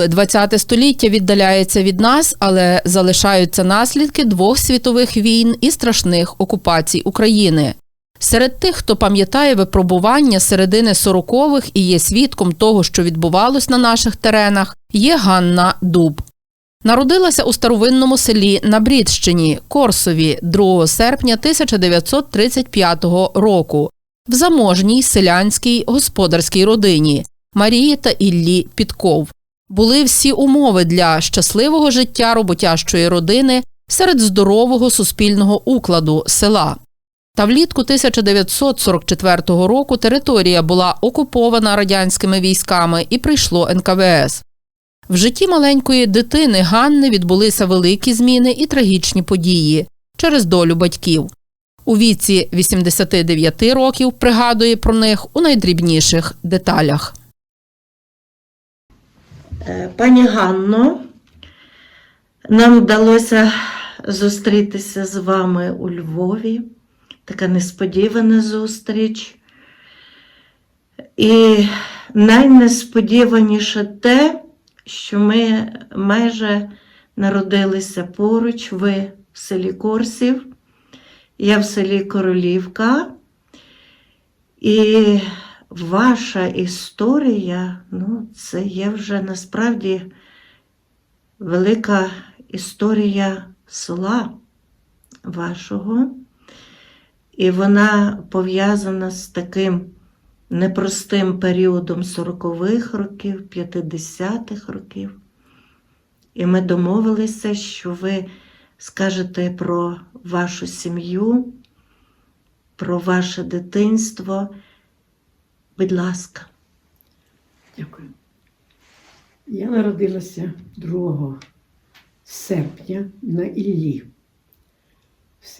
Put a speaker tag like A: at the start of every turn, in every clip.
A: Минуле 20 століття віддаляється від нас, але залишаються наслідки двох світових війн і страшних окупацій України. Серед тих, хто пам'ятає випробування середини 40-х і є свідком того, що відбувалось на наших теренах, є Ганна Дуб. Народилася у старовинному селі на Брідщині, Корсові, 2 серпня 1935 року, в заможній селянській господарській родині Марії та Іллі Підков. Були всі умови для щасливого життя роботящої родини серед здорового суспільного укладу села. Та влітку 1944 року територія була окупована радянськими військами і прийшло НКВС. В житті маленької дитини Ганни відбулися великі зміни і трагічні події через долю батьків. У віці 89 років пригадує про них у найдрібніших деталях.
B: Е, Пані Ганно, нам вдалося зустрітися з вами у Львові. Така несподівана зустріч. І найнесподіваніше те, що ми майже народилися поруч, ви в селі Корсів, я в селі Королівка. І ваша історія, ну, це є вже насправді велика історія села вашого. І вона пов'язана з таким непростим періодом 40-х років, 50-х років. І ми домовилися, що ви скажете про вашу сім'ю, про ваше дитинство. Будь ласка.
C: Дякую. Я народилася 2 серпня на Іллі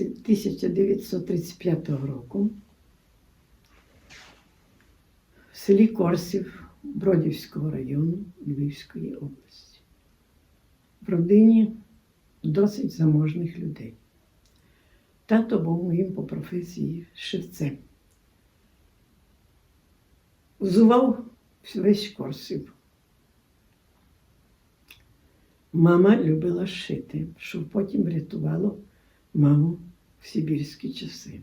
C: 1935 року в селі Корсів Бродівського району Львівської області. В родині досить заможних людей. Тато був моїм по професії шевцем. Взував весь Корсів. Мама любила шити, що потім врятувало маму в сибірські часи.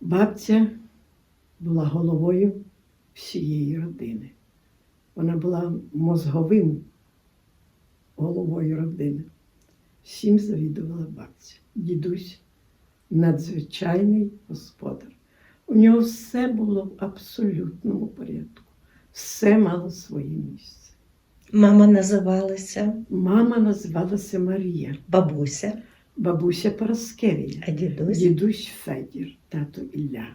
C: Бабця була головою всієї родини. Вона була мозговим головою родини. Всім завідувала бабця. Дідусь надзвичайний господар. У нього все було в абсолютному порядку. Все мало своє місце.
B: Мама називалася
C: Мама називалася Марія,
B: бабуся,
C: бабуся Параскевія,
B: а дідусь.
C: дідусь Федір, тато Ілля.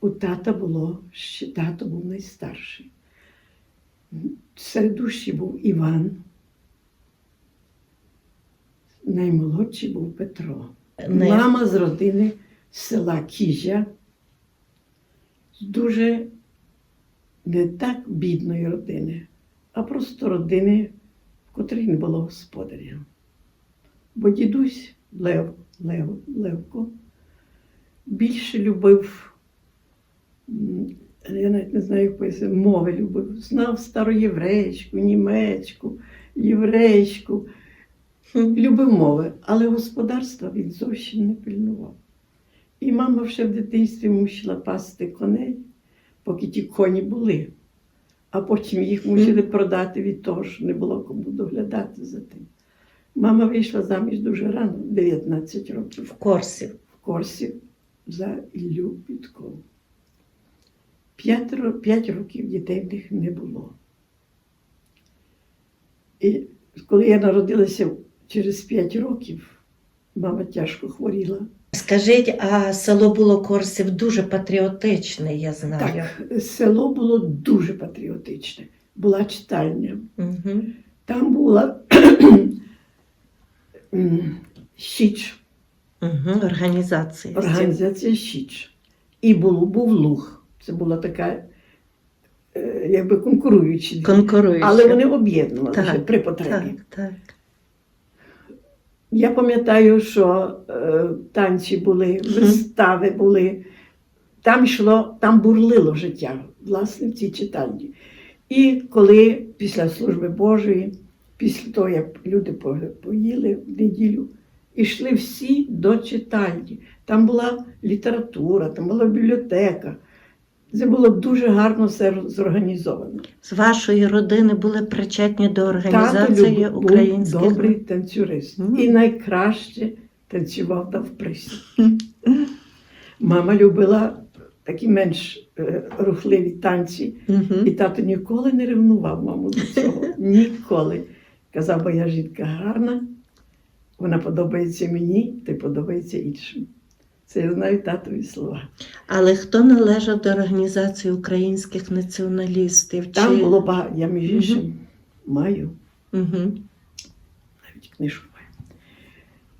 C: У тата було ще тато був найстарший. Серед душі був Іван. Наймолодший був Петро.
B: Не-
C: Мама з родини села Кіжя, дуже не так бідної родини, а просто родини, в котрій не було господаря. Бо дідусь Лев, Лев, Левко більше любив, я навіть не знаю, як пояснити, мови любив, знав староєврейську, німецьку, єврейську, любив мови, але господарства він зовсім не пильнував. І мама ще в дитинстві мусила пасти коней, поки ті коні були, а потім їх мусили продати від того, що не було кому доглядати за тим. Мама вийшла заміж дуже рано, 19 років,
B: в Корсів.
C: в Корсі за Іллю Підкову. П'ять, п'ять років дітей в них не було. І коли я народилася через 5 років, мама тяжко хворіла.
B: Скажіть, а село було Корсів дуже патріотичне, я знаю.
C: Так, село було дуже патріотичне. Була читальня.
B: Угу.
C: Там була Щіч,
B: Угу. Організація.
C: організація Щіч. І було, був Луг. Це була така, е, якби конкуруючі.
B: Конкуруюча.
C: Але вони об'єднувалися при потребі.
B: Так, так.
C: Я пам'ятаю, що е, танці були, вистави були. Там йшло, там бурлило життя, власне, в цій читальні. І коли після служби Божої, після того, як люди поїли в неділю, йшли всі до читальні. Там була література, там була бібліотека. Це було б дуже гарно все зорганізовано.
B: З вашої родини були причетні до організації
C: люб- був
B: українських.
C: добрий танцюрист.
B: Мгм.
C: І найкраще танцював дав присід. Мама любила такі менш е, рухливі танці,
B: Мгм.
C: і тато ніколи не ревнував маму до цього. Ніколи. Казав, бо я жінка гарна, вона подобається мені, ти подобається іншим. Це я знаю татові слова.
B: Але хто належав до організації українських націоналістів?
C: Там
B: Чи...
C: було багато, я між іншим маю.
B: Мгм.
C: навіть книжку маю.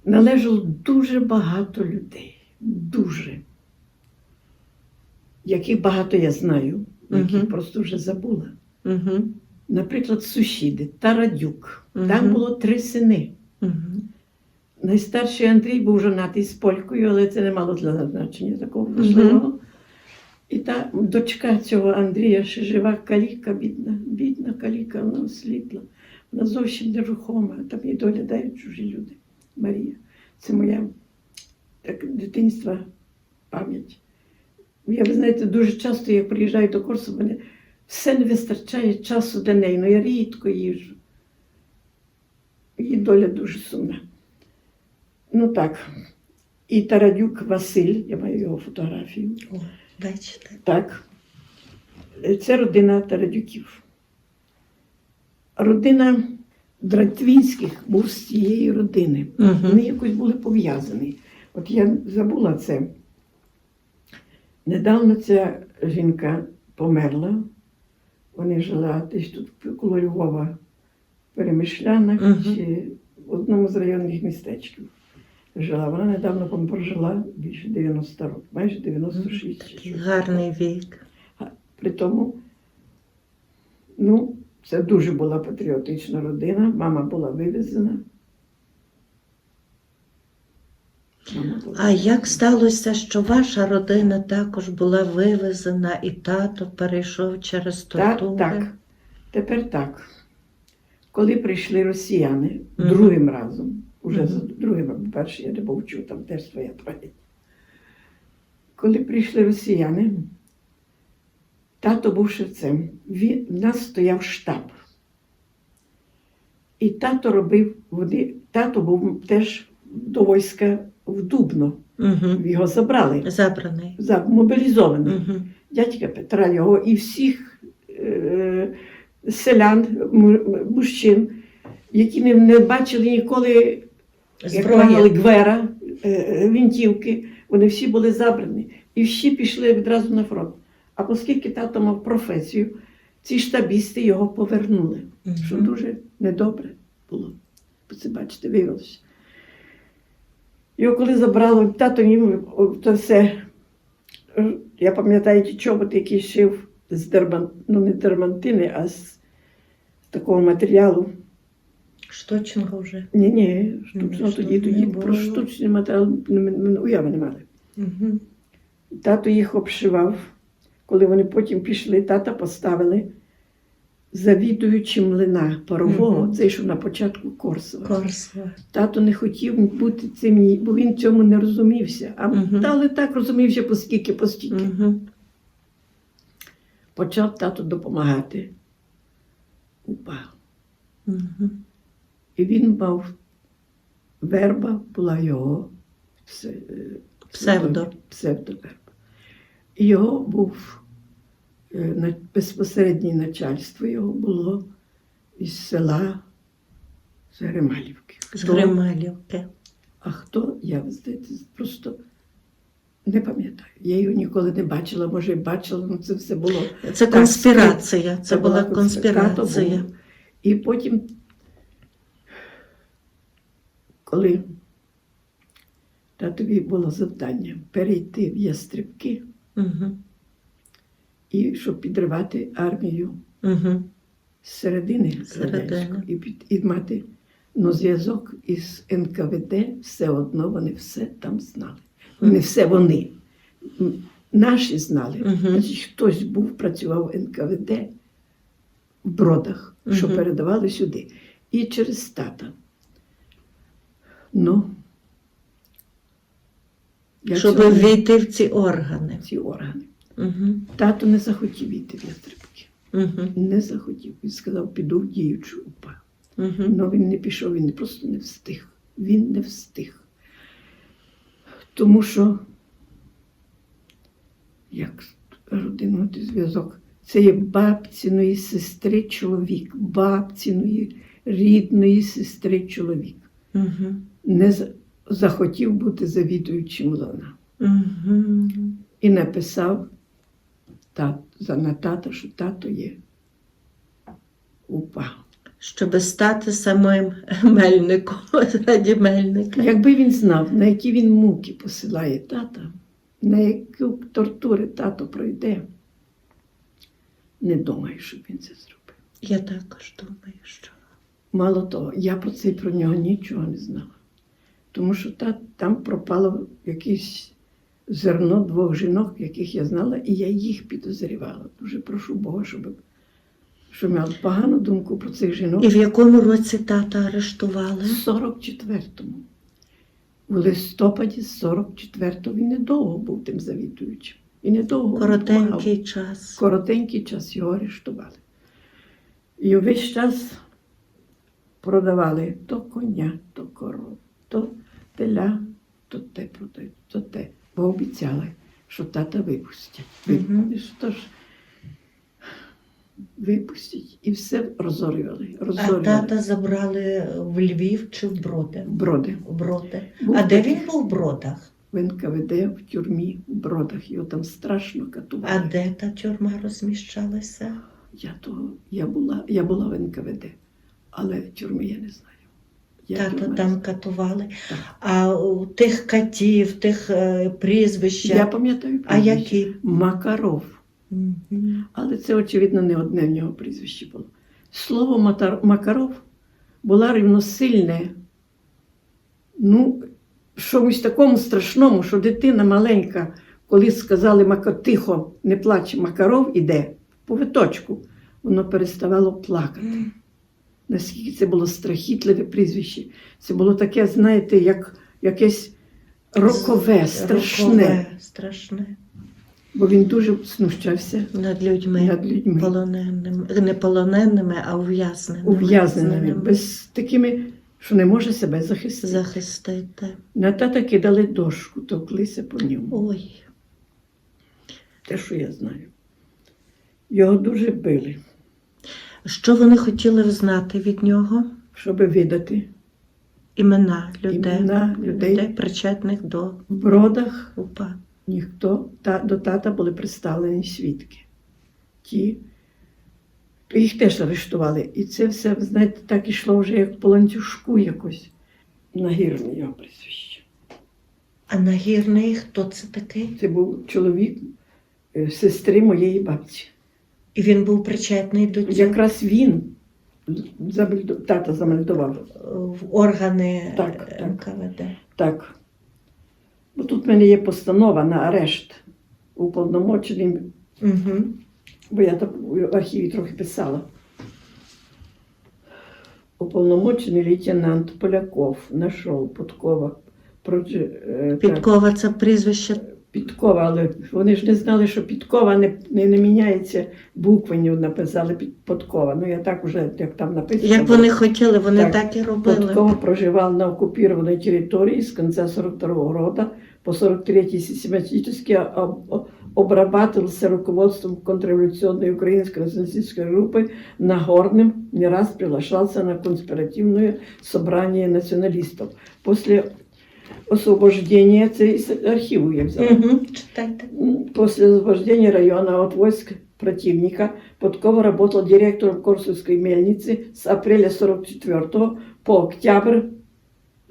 C: Належало дуже багато людей. Дуже. Яких багато я знаю, яких
B: Мгм.
C: просто вже забула.
B: Мгм.
C: Наприклад, сусіди Тарадюк.
B: Мгм.
C: Там було три сини.
B: Мгм.
C: Найстарший Андрій був жонатий з полькою, але це не мало для значення такого важливого. І та дочка цього Андрія ще жива каліка, бідна, бідна каліка, вона осліпла. Вона зовсім нерухома, там її доглядають чужі люди. Марія. Це моя так, дитинства пам'ять. Я, ви знаєте, дуже часто, як приїжджаю до Корсу, мене все не вистачає часу для неї. Ну я рідко їжджу. Її доля дуже сумна. Ну так. І Тарадюк Василь, я маю його фотографію.
B: О, бачите.
C: Так. Це родина Тарадюків. Родина Дратвінських був з цієї родини.
B: Мгм.
C: Вони якось були пов'язані. От я забула це. Недавно ця жінка померла. Вони жила десь тут коло Львова, в Перемишлянах чи в одному з районних містечків. Жила. Вона недавно прожила більше 90 років, майже 96. чи
B: Такий
C: щось.
B: гарний вік.
C: При тому, ну, це дуже була патріотична родина. Мама була вивезена.
B: А як сталося, що ваша родина також була вивезена і тато перейшов через
C: Так,
B: тортури?
C: так. Тепер так. Коли прийшли росіяни
B: Мгм.
C: другим разом, уже за другим, перший я не був чув, там теж своя пам'ять. Коли прийшли росіяни, тато був шевцем, він, в нас стояв штаб. І тато робив, вони, тато був теж до війська в Дубно.
B: Угу.
C: Його забрали,
B: Забраний.
C: за- мобілізований
B: Угу.
C: дядька Петра його і всіх е, селян, мужчин, які не, не бачили ніколи,
B: Зброя.
C: гвера, е, гвинтівки, вони всі були забрані. І всі пішли відразу на фронт. А оскільки тато мав професію, ці штабісти його повернули, що дуже недобре було. Це бачите, виявилося. Його коли забрали, тато їм то все. е, Я пам'ятаю ті чоботи, які шив з дерман, ну не дермантини, а з такого матеріалу.
B: Штучного вже.
C: Ні, ні, штучно
B: Ну,
C: тоді, тоді
B: не
C: про штучний матеріал не- не- уяви не мали.
B: Угу.
C: Тато їх обшивав. Коли вони потім пішли, тата поставили завідуючим млина парового,
B: Мгм.
C: цей, що на початку Корсова.
B: Корсова.
C: Тато не хотів бути цим, бо він цьому не розумівся. А та, але так розумівся поскільки, постільки.
B: Угу.
C: Почав тато допомагати. Упав.
B: Угу.
C: І він мав верба, була його е,
B: Псевдо.
C: псевдоверба. І його був е, безпосереднє начальство його було із села з Грималівки.
B: З Грималівки.
C: А хто, я здається, просто не пам'ятаю. Я його ніколи не бачила, може, і бачила, але це все було.
B: Це конспірація. Це, була конспірація.
C: був. І потім, коли татові було завдання перейти в ястрибки,
B: Угу.
C: і щоб підривати армію
B: Угу.
C: з середини радянської і, під, і мати ну, зв'язок із НКВД, все одно вони все там знали. Не все вони. Наші знали. Значить, хтось був, працював в НКВД, в бродах, що
B: Мгм.
C: передавали сюди. І через тата. Ну,
B: Щоб
C: цього
B: війти в ці органи.
C: ці органи.
B: Угу.
C: Тато не захотів йти в ястребки.
B: Угу.
C: Не захотів. Він сказав, піду в діючу УПА.
B: Угу.
C: Ну він не пішов, він просто не встиг. Він не встиг. Тому що, як родинний зв'язок, це є бабціної сестри чоловік, бабціної рідної сестри чоловік.
B: Угу.
C: Не захотів бути завідуючим лона.
B: Угу.
C: І написав тат, за на тата, що тато є упа.
B: Щоб стати самим мельником раді мельника.
C: Якби він знав, на які він муки посилає тата, на які тортури тато пройде, не думаю, щоб він це зробив.
B: Я також думаю, що.
C: Мало того, я про це про нього нічого не знала. Тому що та, там пропало якесь зерно двох жінок, яких я знала, і я їх підозрівала. Дуже прошу Бога, щоб, щоб мав погану думку про цих жінок.
B: І в якому році тата арештували?
C: В 44-му. У листопаді 44-го він недовго був тим завідуючим. І недовго
B: Коротенький
C: допомагав.
B: час.
C: Коротенький час його арештували. І увесь час продавали то коня, то коров, то теля, то те продають, то те. Бо обіцяли, що тата випустять. І що ж, випустять. І все розорювали.
B: А тата забрали в Львів чи в Броди?
C: Броди.
B: В Броди.
C: Був
B: А де він був в Бродах?
C: В НКВД в тюрмі в Бродах. Його там страшно катували.
B: А де та тюрма розміщалася?
C: Я, того, я, була, я була в НКВД, але тюрми я не знаю.
B: Тато там катували.
C: Так.
B: А у тих катів, тих е, прізвища.
C: Я пам'ятаю
B: А
C: прізвище.
B: які?
C: Макаров.
B: Мгм.
C: Але це, очевидно, не одне в нього прізвище було. Слово Матар- Макаров було рівносильне, ну, чомусь такому страшному, що дитина маленька, коли сказали «Мака- тихо, не плач, Макаров іде по виточку, воно переставало плакати. Наскільки це було страхітливе прізвище. Це було таке, знаєте, як якесь рокове, страшне.
B: Рокове, страшне.
C: Бо він дуже знущався
B: Над людьми.
C: над людьми.
B: Полоненими. Не полоненими, а ув'язненими.
C: ув'язненими, без такими, що не може себе захистити.
B: Захистити.
C: На тата кидали дошку, товклися по ньому.
B: Ой.
C: Те, що я знаю. Його дуже били,
B: Що вони хотіли взнати від нього?
C: щоб видати
B: Імена людей,
C: Імена людей.
B: причетних до
C: в бродах.
B: УПА.
C: Ніхто та, до тата були представлені свідки. Ті, їх теж арештували. І це все, ви знаєте, так ішло вже як по ланцюжку якось. Нагірне його прізвище.
B: А нагірний хто це такий?
C: Це був чоловік е, сестри моєї бабці.
B: І він був причетний до цього
C: Якраз він замельду- тата замельдував.
B: в органи
C: Так, так.
B: НКВД.
C: Так. Бо тут в мене є постанова на арешт уповномоченим,
B: Угу.
C: бо я там в архіві трохи писала. Уповномочений лейтенант Поляков знайшов Подкова. Проти, е, так,
B: Підкова це прізвище
C: Підкова, але вони ж не знали, що підкова не, не, не міняється, буквенню написали під подкова. Ну я так уже, як там написано.
B: Як вони хотіли, вони
C: Так.
B: так, і робили.
C: Подкова проживал на оккупированной территории с конца 42 года по 43 систематически об- обрабатывался руководством контрреволюционной украинской националистической группы Нагорным, не раз приглашался на конспиративное собрание националистов. После освобождения, це із архиву я взяла,
B: Угу. Читайте.
C: После освобождения района от войск противника Подкова работал директором Корсунской мельницы с апреля 44 по октябрь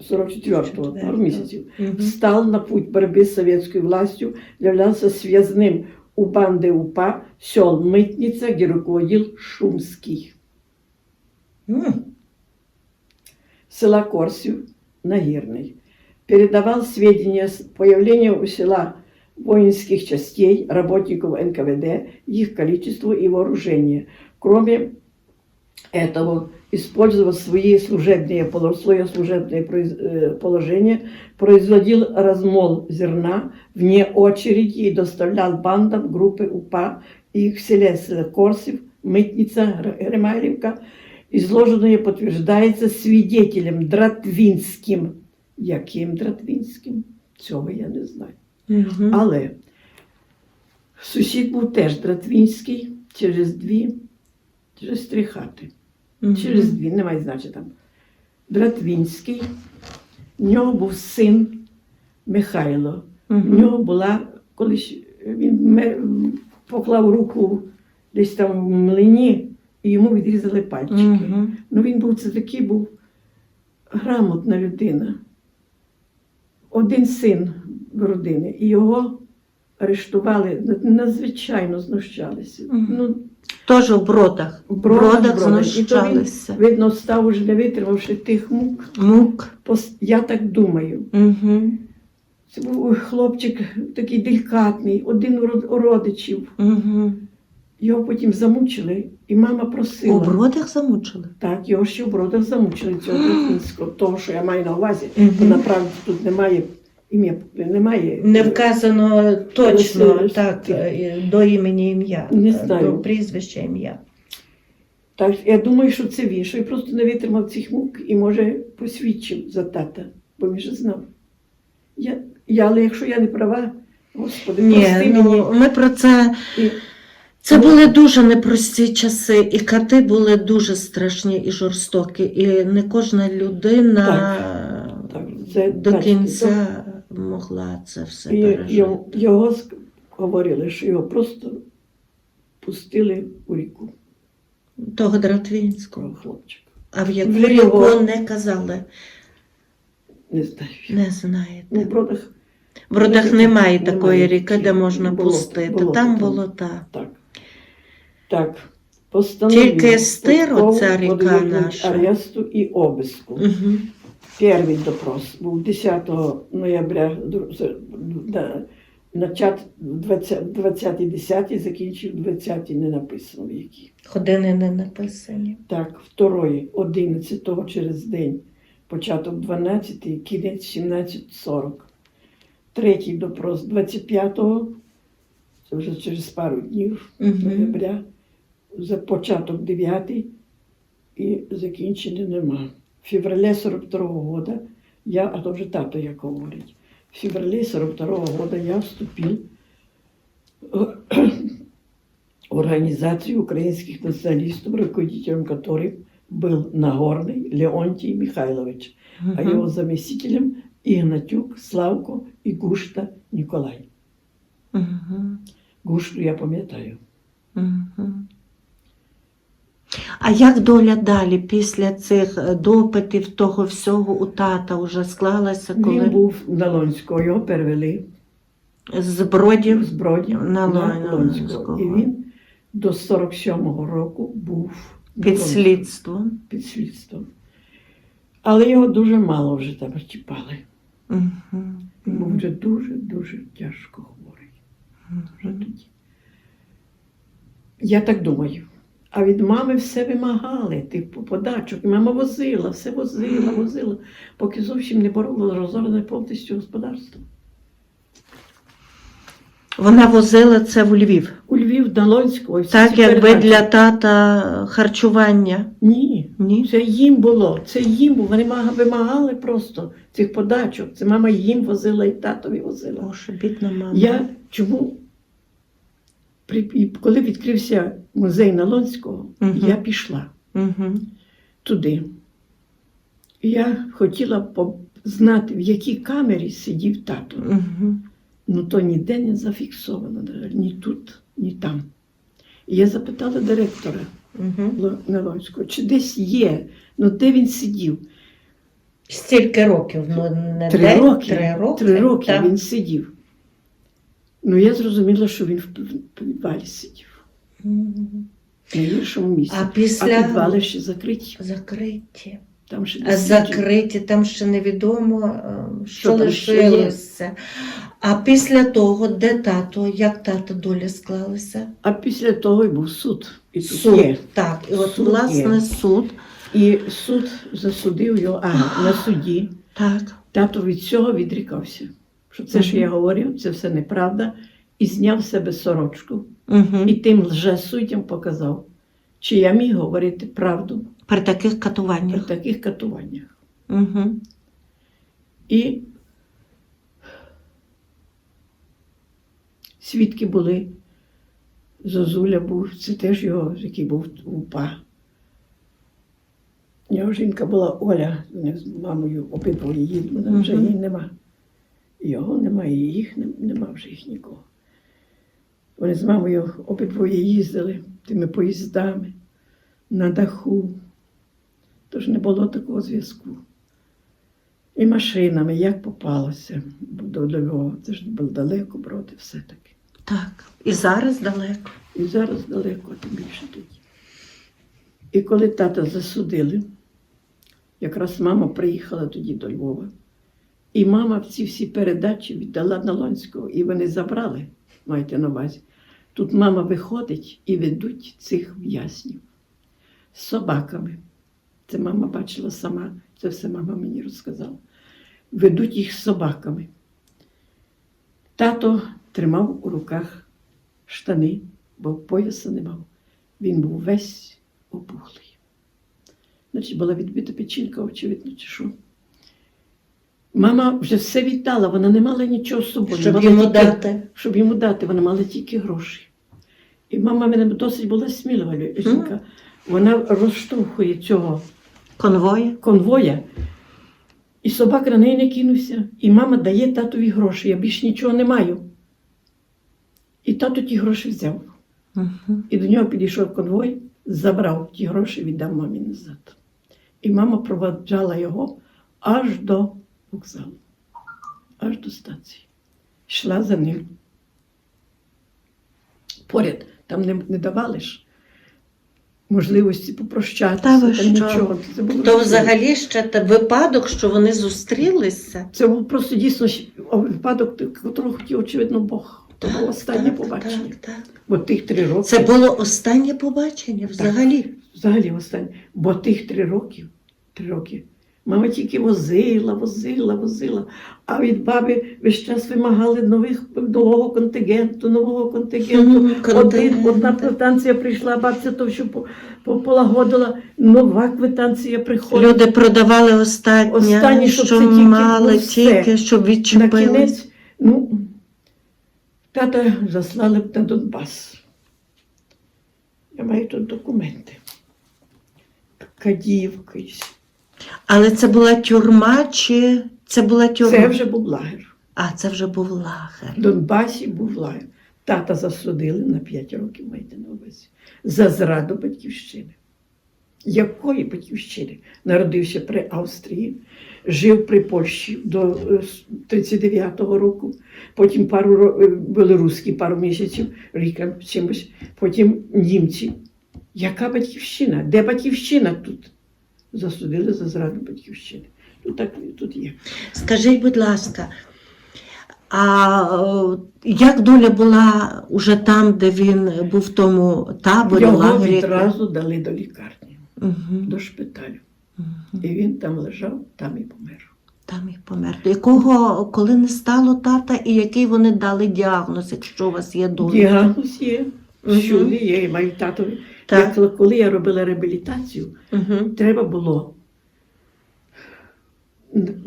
C: 44 пару месяцев.
B: Угу.
C: Встал на путь борьбы с советской властью, являлся связным у банды УПА сел Мытница, где руководил Шумский. Села Корсю, Нагирный. Передавал сведения с появления у села воинских частей, работников НКВД, их количеству и вооружения. Кроме этого использовал свои служебные, свое служебное э, положение, производил размол зерна вне очереди и доставлял бандам группы УПА их в селе Корсив, Митница, Гр- Гримайлівка. Изложенное подтверждается свидетелем Дратвинським. Яким Дратвинським? Цього я не знаю.
B: Мгм.
C: Але сусід був теж Дратвінський через дві, через три хати.
B: Мгм.
C: Через дві, немає значення там. Дратвінський, в нього був син Михайло. В нього була колись він поклав руку десь там в млині, і йому відрізали пальчики.
B: Мгм.
C: Ну він був це такий був грамотна людина. Один син в родини, і його арештували, надзвичайно знущалися.
B: Мгм.
C: Ну,
B: Теж в бродах.
C: В бродах,
B: бродах
C: бродах. І то він-
B: знущалися.
C: видно, став уже не витримавши тих мук.
B: Мук.
C: Пос- Я так думаю.
B: Угу.
C: Це був хлопчик такий делікатний, один у у родичів.
B: Угу.
C: Його потім замучили, і мама просила.
B: У бродах замучили.
C: Так, його ще в бродах замучили цього Дратвінського, того, що я маю на увазі, бо
B: Мгм.
C: направді тут немає ім'я, немає.
B: Не вказано точно
C: Ось,
B: так е, до імені ім'я,
C: Не
B: е,
C: знаю.
B: до прізвища ім'я.
C: Так, я думаю, що це він, що він просто не витримав цих мук і, може, посвідчив за тата, бо він же знав. Я, я, але якщо я не права, Господи,
B: Ні,
C: прости мені.
B: ну, ми про це.
C: І-
B: Це були дуже непрості часи, і кати були дуже страшні і жорстокі, і не кожна людина
C: Так, це,
B: до
C: бачите,
B: кінця могла це все
C: І
B: пережити.
C: його, його говорили, що його просто пустили у ріку,
B: Того Дратвінського.
C: хлопчика.
B: А в яку
C: Вже
B: ріку
C: його-
B: не казали,
C: Не знаю.
B: не знаєте.
C: в
B: родах
C: Немає
B: такої ріки, де можна
C: Болото,
B: пустити. Там
C: там.
B: болота.
C: так. Так. Постановили
B: Тільки
C: Пускову
B: ця ріка наша.
C: аресту і обиску.
B: Угу.
C: Перший допрос був 10 ноября, начат 20, 20 10 закінчив 20 не написано в які.
B: Години не написані.
C: Так, второй 11 через день, початок 12, кінець 17.40. Третій допрос 25-го, це вже через пару днів
B: Угу.
C: За початок 9 і закінчення нема. В феврале 42-го года я, а то вже тато як говорить, в феврале 42-го года я вступил в организацию украинских националистов, руководителем которой был Нагорный Леонтий Михайлович, а его заместителем Игнатюк, Славко и Гушта Николай.
B: Угу.
C: Гушту я пам'ятаю.
B: Угу. А як доля далі після цих е, допитів, того всього у тата вже склалася, коли
C: Він був на Лонського, його перевели
B: з бродів?
C: з Бродів
B: На
C: на, Лонського. І він до 47-го року був
B: Під слідством.
C: під слідством. Але його дуже мало вже там чіпали.
B: Угу.
C: Він був вже дуже-дуже тяжко хворий. Тоді. Я так думаю. А від мами все вимагали, типу, подачок. І Мама возила, все возила, возила, поки зовсім не було розорене повністю господарство.
B: Вона возила це в Львів.
C: У Львів на Лонського. і
B: Так,
C: ці
B: якби
C: передачі.
B: для тата харчування.
C: Ні,
B: Ні.
C: це їм було. Це їм було. Вони мага- вимагали просто цих подачок. Це мама їм возила і татові возила.
B: Боже, бідна мама.
C: Я чому? І коли відкрився музей Налонського,
B: Мгм.
C: я пішла
B: Угу.
C: туди. Я хотіла знати, в якій камері сидів тато.
B: Угу.
C: Ну то ніде не зафіксовано, ні тут, ні там. І я запитала директора
B: Угу.
C: Налонського, чи десь є, ну де він сидів.
B: Стільки років, ну не
C: Три
B: день,
C: роки,
B: три роки.
C: три роки
B: так.
C: він сидів. Ну я зрозуміла, що він в підвалі сидів. На гіршому місці.
B: А
C: А підвали ще закриті.
B: закриті.
C: Там ще
B: А
C: десь
B: закриті, там ще невідомо, е, що,
C: Що
B: лишилося. А після того, де тато, як тато доля склалася?
C: А після того й був суд. І тут
B: Суд.
C: є.
B: Так, і от
C: Суд
B: власне
C: є.
B: суд.
C: І суд засудив його ага, на суді.
B: Так.
C: Тато від цього відрікався. Що це, що я говорю, це все неправда. І зняв з себе сорочку. І тим лжесуддям показав, чи я міг говорити правду
B: При таких катуваннях.
C: при таких катуваннях.
B: Угу.
C: І свідки були. Зозуля був, це теж його, який був упа. Його жінка була Оля, з мамою обидвоє їдуть, вона вже її нема. Його немає, їх нем- нема вже їх нікого. Вони з мамою обидвоє їздили тими поїздами на даху. Тож не було такого зв'язку. І машинами, як попалося до, Львова. Це ж було далеко броди все-таки.
B: Так. І зараз далеко.
C: І зараз далеко, тим більше тоді. І коли тата засудили, якраз мама приїхала тоді до Львова. І мама ці всі передачі віддала на Лонського, і вони забрали, маєте на увазі. Тут мама виходить і ведуть цих в'язнів з собаками. Це мама бачила сама, це все мама мені розказала. Ведуть їх з собаками. Тато тримав у руках штани, бо пояса не мав. Він був весь опухлий. Значить, була відбита печінка, очевидно, чи що. Мама вже все віддала, вона не мала нічого з собою.
B: Щоб
C: мала
B: йому
C: тільки-
B: дати.
C: Щоб йому дати, вона мала тільки гроші. І мама мене досить була смілива жінка. Вона розштовхує цього
B: Конвої.
C: конвоя, і собака на неї не кинувся. І мама дає татові гроші. Я більш нічого не маю. І тато ті гроші взяв.
B: Угу.
C: І до нього підійшов конвой, забрав ті гроші, віддав мамі назад. І мама проваджала його аж до вокзалу, аж до стації. Йшла за ним. Поряд там не, не давали ж можливості попрощатися.
B: Та ви
C: там
B: що?
C: нічого. Це було
B: То взагалі ще те випадок, що вони зустрілися.
C: Це був просто дійсно щ- випадок, котрого хотів, очевидно, Бог. То було останнє
B: так,
C: побачення.
B: Так, так.
C: Бо тих три роки.
B: Це було останнє побачення взагалі.
C: Взагалі останнє. Бо тих три роки, три роки, мама тільки возила, возила, возила. А від баби весь час вимагали нових, нового контингенту, нового контингенту. Один, одна квитанція прийшла, бабця то що по- по- полагодила, нова квитанція приходить.
B: Люди продавали останнє,
C: Останнє, щоб
B: що
C: це тільки
B: мали,
C: все.
B: тільки щоб
C: На кінець, ну, тата заслали на Донбас. Я маю тут документи. Кадіївка.
B: Але це була тюрма чи це була тюрма?
C: Це вже був лагер.
B: А, це вже був лагер.
C: В Донбасі був лагер. Тата засудили на 5 років, маєте на увазі, за зраду батьківщини. Якої батьківщини? Народився при Австрії, жив при Польщі до е, 39-го року, потім пару е, білоруські пару місяців, ріка чимось, потім німці. Яка батьківщина? Де батьківщина тут? Засудили за зраду батьківщини. Тут так тут є.
B: Скажіть, будь ласка, а як доля була уже там, де він був в тому таборі,
C: Його
B: лагері?
C: відразу дали до лікарні,
B: Угу.
C: до шпиталю. І він там лежав, там і помер.
B: Там і помер. До якого, коли не стало тата, і який вони дали діагноз, якщо у вас є доля?
C: Діагноз є, всюди є, і маю татові.
B: Так.
C: Як, коли я робила реабілітацію,
B: Угу.
C: треба було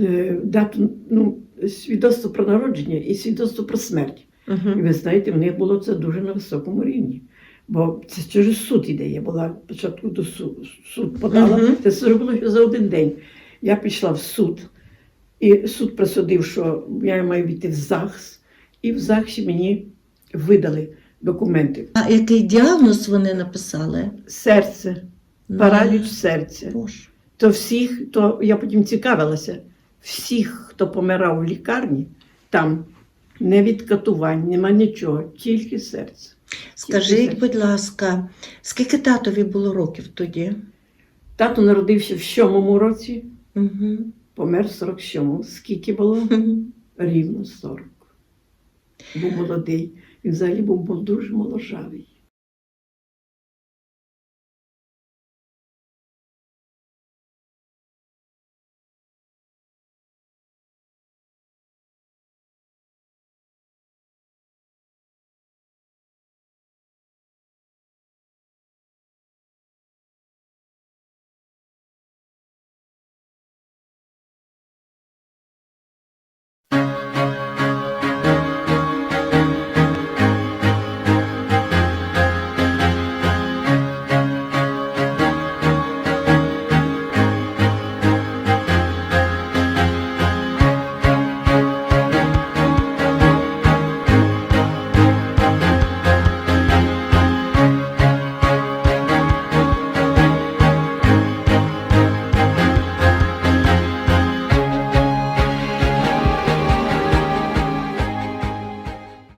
C: е, дати ну, свідоцтво про народження і свідоцтво про смерть. І
B: Угу.
C: ви знаєте, в них було це дуже на високому рівні. Бо це через суд іде. Я була спочатку до суду, суд подала,
B: Мгм.
C: це зробило за один день. Я пішла в суд, і суд присудив, що я маю йти в ЗАГС, і в ЗАГСі мені видали документи.
B: А який діагноз вони написали?
C: Серце, параліч серця.
B: Боже.
C: То всіх, то я потім цікавилася, всіх, хто помирав в лікарні, там не від катувань, нема нічого, тільки серце.
B: Скажіть, будь ласка, скільки татові було років тоді?
C: Тато народився в сьомому році,
B: Угу.
C: помер в 47-му. Скільки було? Рівно 40. Був молодий. Він взагалі був дуже моложавий.